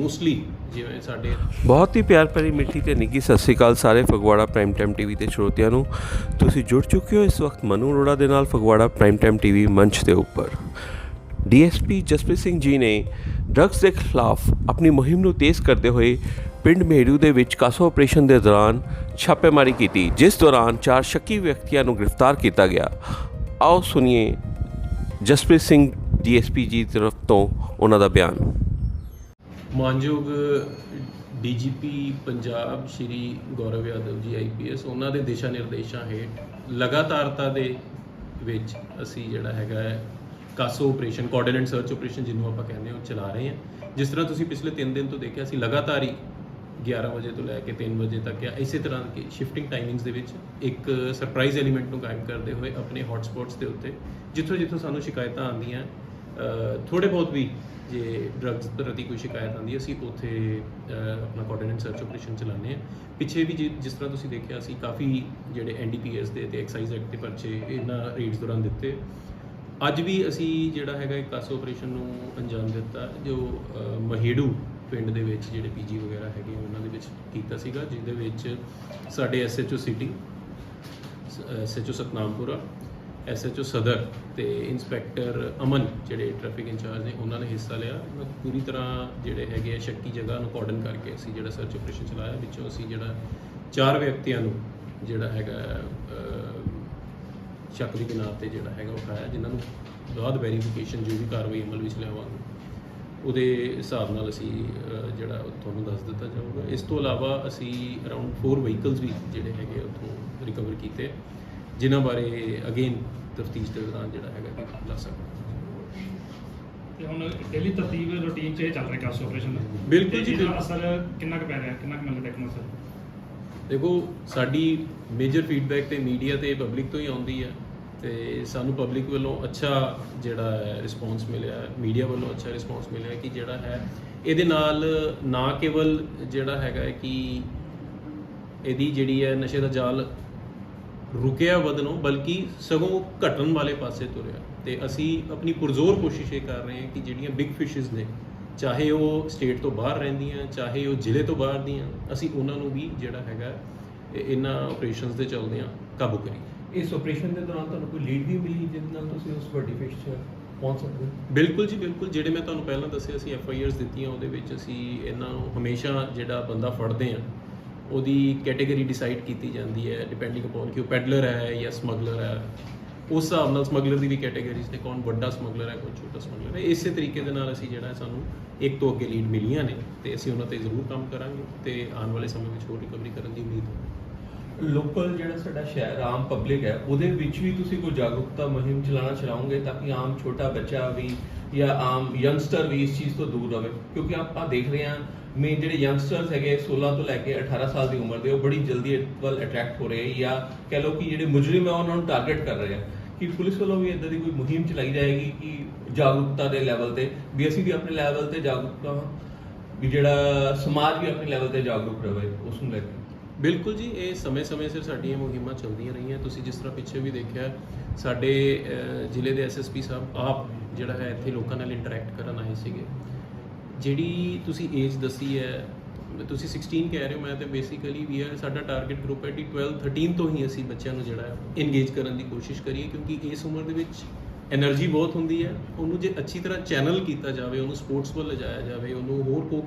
Mostly ਜਿਵੇਂ ਸਾਡੇ ਬਹੁਤ ਹੀ ਪਿਆਰ ਭਰੀ ਮਿੱਠੀ ਤੇ ਨਿੱਗੀ ਸਤਿ ਸ਼੍ਰੀ ਅਕਾਲ ਸਾਰੇ ਫਗਵਾੜਾ ਪ੍ਰਾਈਮ ਟਾਈਮ ਟੀਵੀ ਦੇ ਸਰੋਤਿਆਂ ਨੂੰ। ਤੁਸੀਂ ਜੁੜ ਚੁੱਕੇ ਹੋ ਇਸ ਵਕਤ ਮਨੂ ਅਰੋੜਾ ਦੇ ਨਾਲ ਫਗਵਾੜਾ ਪ੍ਰਾਈਮ ਟਾਈਮ ਟੀਵੀ ਮੰਚ ਦੇ ਉੱਪਰ। ਡੀਐਸਪੀ ਜਸਪ੍ਰੀਤ ਸਿੰਘ ਜੀ ਨੇ ਡਰੱਗਸ ਦੇ ਖਿਲਾਫ ਆਪਣੀ ਮੁਹਿੰਮ ਨੂੰ ਤੇਜ਼ ਕਰਦੇ ਹੋਏ ਪਿੰਡ ਮੇੜੂ ਦੇ ਵਿੱਚ ਕਾਸੋ ਆਪਰੇਸ਼ਨ ਦੇ ਦੌਰਾਨ ਛਾਪੇਮਾਰੀ ਕੀਤੀ, ਜਿਸ ਦੌਰਾਨ ਚਾਰ ਸ਼ੱਕੀ ਵਿਅਕਤੀਆਂ ਨੂੰ ਗ੍ਰਿਫਤਾਰ ਕੀਤਾ ਗਿਆ। ਆਓ ਸੁਣੀਏ ਜਸਪ੍ਰੀਤ ਸਿੰਘ ਡੀਐਸਪੀ ਜੀ ਦੀ ਤਰਫ ਤੋਂ ਉਹਨਾਂ ਦਾ ਬਿਆਨ। ਮਾਨਯੋਗ ਡੀਜੀਪੀ ਪੰਜਾਬ ਸ਼੍ਰੀ ਗੌਰਵ ਯਾਦਵ ਜੀ ਆਈਪੀਐਸ ਉਹਨਾਂ ਦੇ ਦਿਸ਼ਾ ਨਿਰਦੇਸ਼ਾਂ ਹੇਠ ਲਗਾਤਾਰਤਾ ਦੇ ਵਿੱਚ ਅਸੀਂ ਜਿਹੜਾ ਹੈਗਾ CASO operation coordinate search operation ਜਿਹਨੂੰ ਆਪਾਂ ਕਹਿੰਦੇ ਹਾਂ, ਉਹ ਚਲਾ ਰਹੇ ਹਾਂ। ਜਿਸ ਤਰ੍ਹਾਂ ਤੁਸੀਂ ਪਿਛਲੇ 3 ਦਿਨ ਤੋਂ ਦੇਖਿਆ, ਅਸੀਂ ਲਗਾਤਾਰ ਹੀ 11 ਵਜੇ ਤੋਂ ਲੈ ਕੇ 3 ਵਜੇ ਤੱਕ ਜਾਂ ਇਸੇ ਤਰ੍ਹਾਂ ਦੀ ਸ਼ਿਫਟਿੰਗ ਟਾਈਮਿੰਗਸ ਦੇ ਵਿੱਚ ਇੱਕ ਸਰਪ੍ਰਾਈਜ਼ ਐਲੀਮੈਂਟ ਨੂੰ ਕਾਇਮ ਕਰਦੇ ਹੋਏ ਆਪਣੇ ਹੌਟਸਪੌਟਸ ਦੇ ਉੱਤੇ ਜਿੱਥੋਂ ਜਿੱਥੋਂ ਸਾਨੂੰ ਸ਼ਿਕਾਇਤਾਂ ਆਉਂਦੀਆਂ ਥੋੜੇ ਬਹੁਤ ਵੀ ਜੇ ਡਰੱਗਸ ਪ੍ਰਤੀ ਕੋਈ ਸ਼ਿਕਾਇਤ ਆਉਂਦੀ ਹੈ ਅਸੀਂ ਉੱਥੇ ਆਪਣਾ ਕੋਆਰਡੀਨੇਟ ਸਰਚ ਆਪਰੇਸ਼ਨ ਚਲਾਉਂਦੇ ਹਾਂ। ਪਿੱਛੇ ਵੀ ਜਿ- ਜਿਸ ਤਰ੍ਹਾਂ ਤੁਸੀਂ ਦੇਖਿਆ ਅਸੀਂ ਕਾਫੀ ਜਿਹੜੇ ਐਨਡੀਪੀਐਸ ਦੇ ਤੇ ਐਕਸਾਈਜ਼ ਐਕਟ ਦੇ ਪਰਚੇ ਇਹਨਾਂ ਰੇਡਸ ਦੌਰਾਨ ਦਿੱਤੇ। ਅੱਜ ਵੀ ਅਸੀਂ ਜਿਹੜਾ ਹੈਗਾ ਇੱਕ ਕਾਸੋ ਆਪਰੇਸ਼ਨ ਨੂੰ ਅੰਜਾਮ ਦਿੱਤਾ ਜੋ ਅਹ, ਮਹੇੜੂ ਪਿੰਡ ਦੇ ਵਿੱਚ ਜਿਹੜੇ ਪੀਜੀ ਵਗੈਰਾ ਹੈਗੇ ਉਹਨਾਂ ਦੇ ਵਿੱਚ ਕੀਤਾ ਸੀਗਾ ਜਿਹਦੇ ਵਿੱਚ ਸਾਡੇ SHO city SHO Satnampura SHO Sadar ਤੇ ਇੰਸਪੈਕਟਰ ਅਮਨ ਜਿਹੜੇ ਟ੍ਰੈਫਿਕ ਇੰਚਾਰਜ ਨੇ ਉਹਨਾਂ ਨੇ ਹਿੱਸਾ ਲਿਆ। ਪੂਰੀ ਤਰ੍ਹਾਂ ਜਿਹੜੇ ਹੈਗੇ ਆ ਸ਼ੱਕੀ ਜਗ੍ਹਾ ਨੂੰ ਕੋਰਡਨ ਕਰਕੇ ਅਸੀਂ ਜਿਹੜਾ ਸਰਚ ਆਪਰੇਸ਼ਨ ਚਲਾਇਆ ਵਿੱਚੋਂ ਅਸੀਂ ਜਿਹੜਾ ਚਾਰ ਵਿਅਕਤੀਆਂ ਨੂੰ ਜਿਹੜਾ ਹੈਗਾ ਅਹ, ਸ਼ੱਕ ਦੀ ਬਿਨਾਹ ਤੇ ਜਿਹੜਾ ਹੈਗਾ ਉਠਾਇਆ ਜਿਨ੍ਹਾਂ ਨੂੰ ਬਾਅਦ ਵੈਰੀਫਿਕੇਸ਼ਨ ਜੋ ਵੀ ਕਾਰਵਾਈ ਅਮਲ ਵਿੱਚ ਲਿਆਵਾਂਗੇ ਉਹਦੇ ਹਿਸਾਬ ਨਾਲ ਅਸੀਂ ਜਿਹੜਾ ਤੁਹਾਨੂੰ ਦੱਸ ਦਿੱਤਾ ਜਾਊਗਾ। ਇਸ ਤੋਂ ਇਲਾਵਾ ਅਸੀਂ ਅਰਾਊਂਡ 4 ਵਹੀਕਲਸ ਵੀ ਜਿਹੜੇ ਹੈਗੇ ਉੱਥੋਂ ਰਿਕਵਰ ਕੀਤੇ। ਜਿਨ੍ਹਾਂ ਬਾਰੇ ਅਗੇਨ ਤਫਤੀਸ਼ ਦੇ ਦੌਰਾਨ ਜਿਹੜਾ ਹੈਗਾ ਲਾ ਸਕਦੇ। ਤੇ ਹੁਣ ਡੇਲੀ ਤਰਤੀਬ ਰੂਟੀਨ ਚ ਇਹ ਚੱਲ ਰਿਹਾ ਕਾਸ ਆਪਰੇਸ਼ਨ ਦਾ। ਬਿਲਕੁਲ ਜੀ, ਇਹਦਾ। ਅਸਰ ਕਿੰਨਾ ਕੁ ਪੈ ਰਿਹਾ? ਕਿੰਨਾ ਕੁ ਮਿਲਦਾ ਟੈਕਨੋ ਅਸਰ ਦੇਖੋ ਸਾਡੀ ਮੇਜਰ ਫੀਡਬੈਕ ਤੇ ਮੀਡੀਆ ਤੇ ਪਬਲਿਕ ਤੋਂ ਹੀ ਆਉਂਦੀ ਹੈ ਤੇ ਸਾਨੂੰ ਪਬਲਿਕ ਵੱਲੋਂ ਅੱਛਾ ਜਿਹੜਾ ਰਿਸਪੌਂਸ ਮਿਲਿਆ ਮੀਡੀਆ ਵੱਲੋਂ ਅੱਛਾ ਰਿਸਪੌਂਸ ਮਿਲਿਆ ਕਿ ਜਿਹੜਾ ਹੈ ਇਹਦੇ ਨਾਲ ਨਾ ਕੇਵਲ ਜਿਹੜਾ ਹੈਗਾ ਕਿ ਇਹਦੀ ਜਿਹੜੀ ਹੈ ਨਸ਼ੇ ਦਾ ਜਾਲ ਰੁਕਿਆ ਵਧਣੋਂ ਬਲਕਿ ਸਗੋਂ ਘਟਣ ਵਾਲੇ ਪਾਸੇ ਤੁਰਿਆ। ਤੇ ਅਸੀਂ ਆਪਣੀ ਪੁਰਜ਼ੋਰ ਕੋਸ਼ਿਸ਼ ਇਹ ਕਰ ਰਹੇ ਹਾਂ ਕਿ ਜਿਹੜੀਆਂ ਬਿਗ ਫਿਸ਼ਸ ਨੇ ਚਾਹੇ ਉਹ ਸਟੇਟ ਤੋਂ ਬਾਹਰ ਰਹਿੰਦੀਆਂ ਚਾਹੇ ਉਹ ਜ਼ਿਲ੍ਹੇ ਤੋਂ ਬਾਹਰ ਦੀਆਂ ਅਸੀਂ ਉਹਨਾਂ ਨੂੰ ਵੀ ਜਿਹੜਾ ਹੈਗਾ ਇਹ- ਇਹਨਾਂ ਆਪਰੇਸ਼ਨਸ ਦੇ ਚੱਲਦਿਆਂ ਕਾਬੂ ਕਰੀਏ। ਇਸ ਆਪਰੇਸ਼ਨ ਦੇ ਦੌਰਾਨ ਤੁਹਾਨੂੰ ਕੋਈ ਲੀਡ ਵੀ ਮਿਲੀ ਜਿਹਦੇ ਨਾਲ ਤੁਸੀਂ ਉਸ ਵੱਡੀ ਫਿਸ਼ 'ਚ ਪਹੁੰਚ ਸਕਦੇ ਬਿਲਕੁਲ ਜੀ ਬਿਲਕੁਲ। ਜਿਹੜੇ ਮੈਂ ਤੁਹਾਨੂੰ ਪਹਿਲਾਂ ਦੱਸਿਆ ਸੀ ਐਫ ਆਈ ਆਰਸ ਦਿੱਤੀਆਂ ਉਹਦੇ ਵਿੱਚ ਅਸੀਂ ਇਹਨਾਂ ਨੂੰ ਹਮੇਸ਼ਾ ਜਿਹੜਾ ਬੰਦਾ ਫੜਦੇ ਆ ਉਹਦੀ ਕੈਟਾਗਰੀ ਡਿਸਾਈਡ ਕੀਤੀ ਜਾਂਦੀ ਹੈ ਡਿਪੈਂਡਿੰਗ ਅਪਨ ਕਿ ਉਹ ਪੈਡਲਰ ਹੈ ਜਾਂ ਸਮਗਲਰ ਹੈ। ਉਸ ਹਿਸਾਬ ਨਾਲ ਸਮਗਲਰ ਦੀ ਵੀ ਕੈਟਾਗਰੀਜ਼ ਨੇ ਕੌਣ ਵੱਡਾ ਸਮਗਲਰ ਹੈ, ਕੌਣ ਛੋਟਾ ਸਮਗਲਰ ਹੈ, ਇਸੇ ਤਰੀਕੇ ਦੇ ਨਾਲ ਅਸੀਂ ਜਿਹੜਾ ਸਾਨੂੰ ਇੱਕ ਤੋਂ ਅੱਗੇ ਲੀਡ ਮਿਲੀਆਂ ਨੇ ਤੇ ਅਸੀਂ ਉਹਨਾਂ ਤੇ ਜ਼ਰੂਰ ਕੰਮ ਕਰਾਂਗੇ ਤੇ ਆਉਣ ਵਾਲੇ ਸਮੇਂ ਵਿੱਚ ਹੋਰ ਰਿਕਵਰੀ ਕਰਨ ਦੀ ਉਮੀਦ ਹੈ। ਲੋਕਲ ਜਿਹੜਾ ਸਾਡਾ ਸ਼ਹਿਰ, ਆਮ ਪਬਲਿਕ ਹੈ, ਉਹਦੇ ਵਿੱਚ ਵੀ ਤੁਸੀਂ ਕੋਈ ਜਾਗਰੂਕਤਾ ਮੁਹਿੰਮ ਚਲਾਉਣਾ ਚਾਹੋਗੇ ਤਾਂ ਕਿ ਆਮ ਛੋਟਾ ਬੱਚਾ ਵੀ ਜਾਂ ਆਮ ਯੰਗਸਟਰ ਵੀ ਇਸ ਚੀਜ਼ ਤੋਂ ਦੂਰ ਰਹੇ? ਕਿਉਂਕਿ ਆਪਾਂ ਦੇਖ ਰਹੇ ਹਾਂ ਮੇ ਜਿਹੜੇ ਯੰਗਸਟਰਸ ਹੈਗੇ 16 ਤੋਂ ਲੈ ਕੇ 18 ਸਾਲ ਦੀ ਉਮਰ ਦੇ, ਉਹ ਬੜੀ ਜਲਦੀ ਵੱਲ ਅਟਰੈਕਟ ਹੋ ਰਹੇ ਜਾਂ ਕਹਿ ਲਓ ਕਿ ਜਿਹੜੇ ਮੁਜਰਮ ਹੈ, ਉਹਨਾਂ ਨੂੰ ਟਾਰਗੇਟ ਕਰ ਰਹੇ ਆ। ਕਿ ਪੁਲਿਸ ਵੱਲੋਂ ਵੀ ਇਦਾਂ ਦੀ ਕੋਈ ਮੁਹਿੰਮ ਚਲਾਈ ਜਾਏਗੀ ਕਿ ਜਾਗਰੂਕਤਾ ਦੇ ਲੈਵਲ ਤੇ, ਵੀ ਅਸੀਂ ਵੀ ਆਪਣੇ ਲੈਵਲ ਤੇ ਜਾਗਰੂਕਤਾ ਵੀ ਜਿਹੜਾ ਸਮਾਜ ਵੀ ਆਪਣੇ ਲੈਵਲ ਤੇ ਜਾਗਰੂਕ ਰਹੇ, ਉਸ ਨੂੰ ਲੈ ਕੇ? ਬਿਲਕੁਲ ਜੀ, ਇਹ ਸਮੇਂ-ਸਮੇਂ ਸਿਰ ਸਾਡੀਆਂ ਮੁਹਿੰਮਾਂ ਚੱਲਦੀਆਂ ਰਹੀਆਂ। ਤੁਸੀਂ ਜਿਸ ਤਰ੍ਹਾਂ ਪਿੱਛੇ ਵੀ ਦੇਖਿਆ, ਸਾਡੇ ਜ਼ਿਲ੍ਹੇ ਦੇ ਐਸਐਸਪੀ ਸਾਹਿਬ ਆਪ ਜਿਹੜਾ ਹੈ ਇੱਥੇ ਲੋਕਾਂ ਨਾਲ ਇੰਟਰੈਕਟ ਕਰਨ ਆਏ ਸੀਗੇ। ਜਿਹੜੀ ਤੁਸੀਂ ਏਜ ਦੱਸੀ ਹੈ, ਤੁਸੀਂ 16 ਕਹਿ ਰਹੇ ਹੋ, ਮੈਂ ਤਾਂ ਬੇਸਿਕਲੀ ਵੀ ਹੈ ਸਾਡਾ ਟਾਰਗੇਟ ਗਰੁੱਪ ਹੈ 12 13 ਤੋਂ ਹੀ ਅਸੀਂ ਬੱਚਿਆਂ ਨੂੰ ਜਿਹੜਾ ਇੰਗੇਜ ਕਰਨ ਦੀ ਕੋਸ਼ਿਸ਼ ਕਰੀਏ, ਕਿਉਂਕਿ ਇਸ ਉਮਰ ਦੇ ਵਿੱਚ એનર્ਜੀ ਬਹੁਤ ਹੁੰਦੀ ਹੈ। ਉਹਨੂੰ ਜੇ ਅੱਛੀ ਤਰ੍ਹਾਂ ਚੈਨਲ ਕੀਤਾ ਜਾਵੇ, ਉਹਨੂੰ ਸਪੋਰਟਸ ਵੱਲ ਲਿਜਾਇਆ ਜਾਵੇ, ਉਹਨੂੰ ਹੋਰ ਕੋ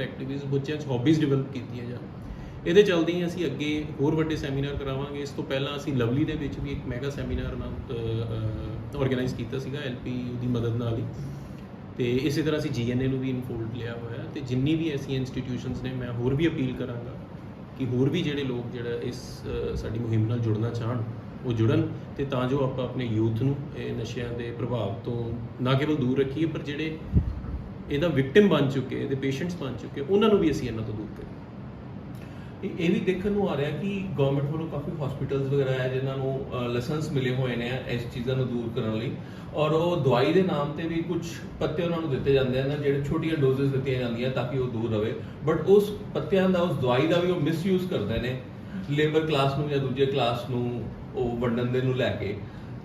ਐਕਟੀਵਿਟੀਜ਼ ਬੱਚਿਆਂ 'ਚ ਹੌਬੀਜ਼ ਡਿਵੈਲਪ ਕੀਤੀਆਂ ਜਾਣ ਇਹਦੇ ਚਲਦੇ ਹੀ ਅਸੀਂ ਅੱਗੇ ਹੋਰ ਵੱਡੇ ਸੈਮੀਨਾਰ ਕਰਾਵਾਂਗੇ। ਇਸ ਤੋਂ ਪਹਿਲਾਂ ਅਸੀਂ ਲਵਲੀ ਦੇ ਵਿੱਚ ਵੀ ਇੱਕ ਮੈਗਾ ਸੈਮੀਨਾਰ ਨਾਲ ਆਰਗੇਨਾਈਜ਼ ਕੀਤਾ ਸੀਗਾ ਐਲਪੀਯੂ ਦੀ ਮਦਦ ਨਾਲ ਹੀ। ਤੇ ਇਸੇ ਤਰ੍ਹਾਂ ਅਸੀਂ ਜੀਐਨਏ ਨੂੰ ਵੀ ਇਨਫੋਲਡ ਲਿਆ ਹੋਇਆ ਹੈ। ਤੇ ਜਿੰਨੀ ਵੀ ਐਸੀਆਂ ਇੰਸਟੀਟਿਊਸ਼ਨਸ ਨੇ, ਮੈਂ ਹੋਰ ਵੀ ਅਪੀਲ ਕਰਾਂਗਾ ਕਿ ਹੋਰ ਵੀ ਜਿਹੜੇ ਲੋਕ ਜਿਹੜਾ ਇਸ ਸਾਡੀ ਮੁਹਿੰਮ ਨਾਲ ਜੁੜਨਾ ਚਾਹਣ, ਉਹ ਜੁੜਨ ਤੇ ਤਾਂ ਜੋ ਆਪਾਂ ਆਪਣੇ ਯੂਥ ਨੂੰ ਇਹ ਨਸ਼ਿਆਂ ਦੇ ਪ੍ਰਭਾਵ ਤੋਂ ਨਾ ਕੇਵਲ ਦੂਰ ਰੱਖੀਏ, ਪਰ ਜਿਹੜੇ ਇਹਦਾ ਵਿਕਟਿਮ ਬਣ ਚੁੱਕੇ, ਇਹਦੇ ਪੇਸ਼ੈਂਟਸ ਬਣ ਚੁੱਕੇ, ਉਹਨਾਂ ਨੂੰ ਵੀ ਅਸੀਂ ਇਹਨਾਂ ਤੋਂ ਦੂਰ ਕਰੀਏ। ਇਹ ਇਹ ਵੀ ਦੇਖਣ ਨੂੰ ਆ ਰਿਹਾ ਕਿ ਗਵਰਨਮੈਂਟ ਵੱਲੋਂ ਕਾਫੀ ਹਸਪੀਟਲਸ ਵਗੈਰਾ ਹੈ, ਜਿਨ੍ਹਾਂ ਨੂੰ ਲਾਇਸੈਂਸ ਮਿਲੇ ਹੋਏ ਨੇ ਇਸ ਚੀਜ਼ਾਂ ਨੂੰ ਦੂਰ ਕਰਨ ਲਈ। ਔਰ ਉਹ ਦਵਾਈ ਦੇ ਨਾਮ ਤੇ ਵੀ ਕੁਝ ਪੱਤੇ ਉਹਨਾਂ ਨੂੰ ਦਿੱਤੇ ਜਾਂਦੇ ਹਨ, ਜਿਹੜੇ ਛੋਟੀਆਂ ਡੋਜ਼ਸ ਦਿੱਤੀਆਂ ਜਾਂਦੀਆਂ ਤਾਂ ਕਿ ਉਹ ਦੂਰ ਰਵੇ ਬਟ ਉਸ ਪੱਤਿਆਂ ਦਾ, ਉਸ ਦਵਾਈ ਦਾ ਵੀ ਉਹ ਮਿਸਯੂਜ਼ ਕਰਦੇ ਨੇ। ਲੇਬਰ ਕਲਾਸ ਨੂੰ ਜਾਂ ਦੂਜੇ ਕਲਾਸ ਨੂੰ ਉਹ ਵੰਡਣ ਦੇ ਨੂੰ ਲੈ ਕੇ।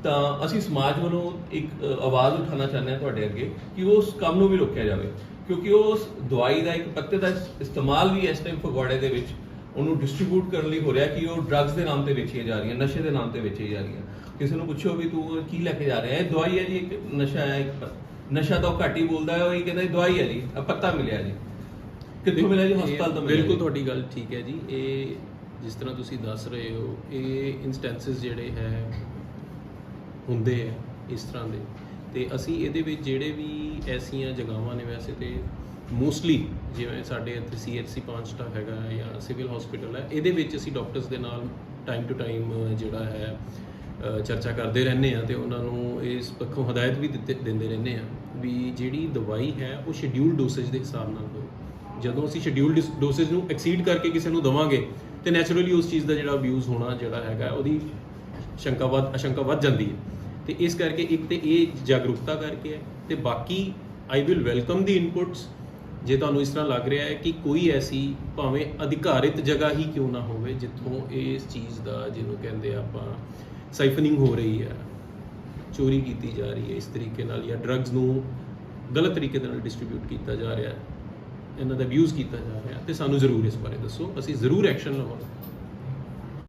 ਤਾਂ ਅਸੀਂ ਸਮਾਜ ਵੱਲੋਂ ਇੱਕ ਆਵਾਜ਼ ਉਠਾਉਣਾ ਚਾਹੁੰਦੇ ਹਾਂ ਤੁਹਾਡੇ ਅੱਗੇ ਕਿ ਉਸ ਕੰਮ ਨੂੰ ਵੀ ਰੋਕਿਆ ਜਾਵੇ। ਕਿਉਂਕਿ ਉਸ ਦਵਾਈ ਦਾ ਇੱਕ ਪੱਤੇ ਦਾ ਇਸਤੇਮਾਲ ਵੀ ਇਸ ਟਾਈਮ ਫਗਵਾੜੇ ਦੇ ਵਿੱਚ ਉਹਨੂੰ ਡਿਸਟ੍ਰੀਬਿਊਟ ਕਰਨ ਲਈ ਹੋ ਰਿਹਾ ਕਿ ਉਹ ਡਰੱਗਸ ਦੇ ਨਾਮ ਤੇ ਵੇਚੀਆਂ ਜਾ ਰਹੀਆਂ ਨਸ਼ੇ ਦੇ ਨਾਮ ਤੇ ਵੇਚੀਆਂ ਜਾ ਰਹੀਆਂ। ਕਿਸੇ ਨੂੰ ਪੁੱਛੋ ਵੀ ਤੂੰ ਕੀ ਲੈ ਕੇ ਜਾ ਰਿਹਾ ਹੈ? ਦਵਾਈ ਹੈ ਜੀ ਇੱਕ ਨਸ਼ਾ ਹੈ ਇੱਕ ਨਸ਼ਾ ਤਾਂ ਘੱਟ ਹੀ ਬੋਲਦਾ ਹੈ ਉਹ ਇਹ ਕਹਿੰਦਾ ਦਵਾਈ ਹੈ ਜੀ ਆਹ ਪੱਤਾ ਮਿਲਿਆ ਜੀ। ਕਿੱਥੋਂ ਮਿਲਿਆ ਜੀ? ਹਸਪਤਾਲ ਤੋਂ ਮਿਲਿਆ ਬਿਲਕੁਲ। ਤੁਹਾਡੀ ਗੱਲ ਠੀਕ ਹੈ ਜੀ। ਇਹ ਜਿਸ ਤਰ੍ਹਾਂ ਤੁਸੀਂ ਦੱਸ ਰਹੇ ਹੋ ਇਹ ਇਨਸਟੈਂਸਸ ਜਿਹੜੇ ਹੈ ਹੁੰਦੇ ਆ ਇਸ ਤਰ੍ਹਾਂ ਦੇ। ਤੇ ਅਸੀਂ ਇਹਦੇ ਵਿੱਚ ਜਿਹੜੇ ਵੀ ਐਸੀਆਂ ਜਗ੍ਹਾਵਾਂ ਨੇ ਵੈਸੇ ਤੇ ਮੋਸਟਲੀ ਜਿਵੇਂ ਸਾਡੇ ਇੱਥੇ ਸੀਐਚਸੀ ਸਟਾਫ ਹੈਗਾ ਜਾਂ ਸਿਵਲ ਹਸਪੀਟਲ ਹੈ, ਇਹਦੇ ਵਿੱਚ ਅਸੀਂ ਡਾਕਟਰਸ ਦੇ ਨਾਲ ਟਾਈਮ ਟੂ ਟਾਈਮ ਜਿਹੜਾ ਹੈ ਚਰਚਾ ਕਰਦੇ ਰਹਿੰਦੇ ਆ ਤੇ ਉਹਨਾਂ ਨੂੰ ਇਸ ਪੱਖੋਂ ਹਦਾਇਤ ਵੀ ਦਿੱਤੇ, ਦਿੰਦੇ ਰਹਿੰਦੇ ਆ ਵੀ ਜਿਹੜੀ ਦਵਾਈ ਹੈ ਉਹ ਸ਼ਡਿਊਲ ਡੋਸੇਜ ਦੇ ਹਿਸਾਬ ਨਾਲ ਹੋਵੇ। ਜਦੋਂ ਅਸੀਂ ਸ਼ਡਿਊਲ ਡੋਸੇਜ ਨੂੰ ਐਕਸੀਡ ਕਰਕੇ ਕਿਸੇ ਨੂੰ ਦਵਾਂਗੇ ਤੇ ਨੈਚੁਰਲੀ ਉਸ ਚੀਜ਼ ਦਾ ਜਿਹੜਾ ਅਬਿਊਜ਼ ਹੋਣਾ ਜਿਹੜਾ ਹੈਗਾ ਉਹਦੀ ਸ਼ੰਕਾ ਵੱਧ, ਅਸ਼ੰਕਾ ਵੱਧ ਜਾਂਦੀ ਹੈ। ਤੇ ਇਸ ਕਰਕੇ ਇੱਕ ਤੇ ਇਹ ਜਾਗਰੂਕਤਾ ਕਰਕੇ ਹੈ ਤੇ ਬਾਕੀ I will welcome the inputs ਜੇ ਤੁਹਾਨੂੰ ਇਸ ਤਰ੍ਹਾਂ ਲੱਗ ਰਿਹਾ ਹੈ ਕਿ ਕੋਈ ਐਸੀ ਭਾਵੇਂ ਅਧਿਕਾਰਿਤ ਜਗ੍ਹਾ ਹੀ ਕਿਉਂ ਨਾ ਹੋਵੇ ਜਿੱਥੋਂ ਇਸ ਚੀਜ਼ ਦਾ, ਜਿਹਨੂੰ ਕਹਿੰਦੇ ਆਪਾਂ ਸਾਈਫਨਿੰਗ ਹੋ ਰਹੀ ਹੈ, ਚੋਰੀ ਕੀਤੀ ਜਾ ਰਹੀ ਹੈ ਇਸ ਤਰੀਕੇ ਨਾਲ ਜਾਂ ਡਰੱਗਸ ਨੂੰ ਗਲਤ ਤਰੀਕੇ ਦੇ ਨਾਲ ਡਿਸਟ੍ਰੀਬਿਊਟ ਕੀਤਾ ਜਾ ਰਿਹਾ ਹੈ, ਇਹਨਾਂ ਦਾ ਅਬਿਊਜ਼ ਕੀਤਾ ਜਾ ਰਿਹਾ ਤੇ ਸਾਨੂੰ ਜ਼ਰੂਰ ਇਸ ਬਾਰੇ ਦੱਸੋ, ਅਸੀਂ ਜ਼ਰੂਰ ਐਕਸ਼ਨ ਲਵਾਂਗੇ।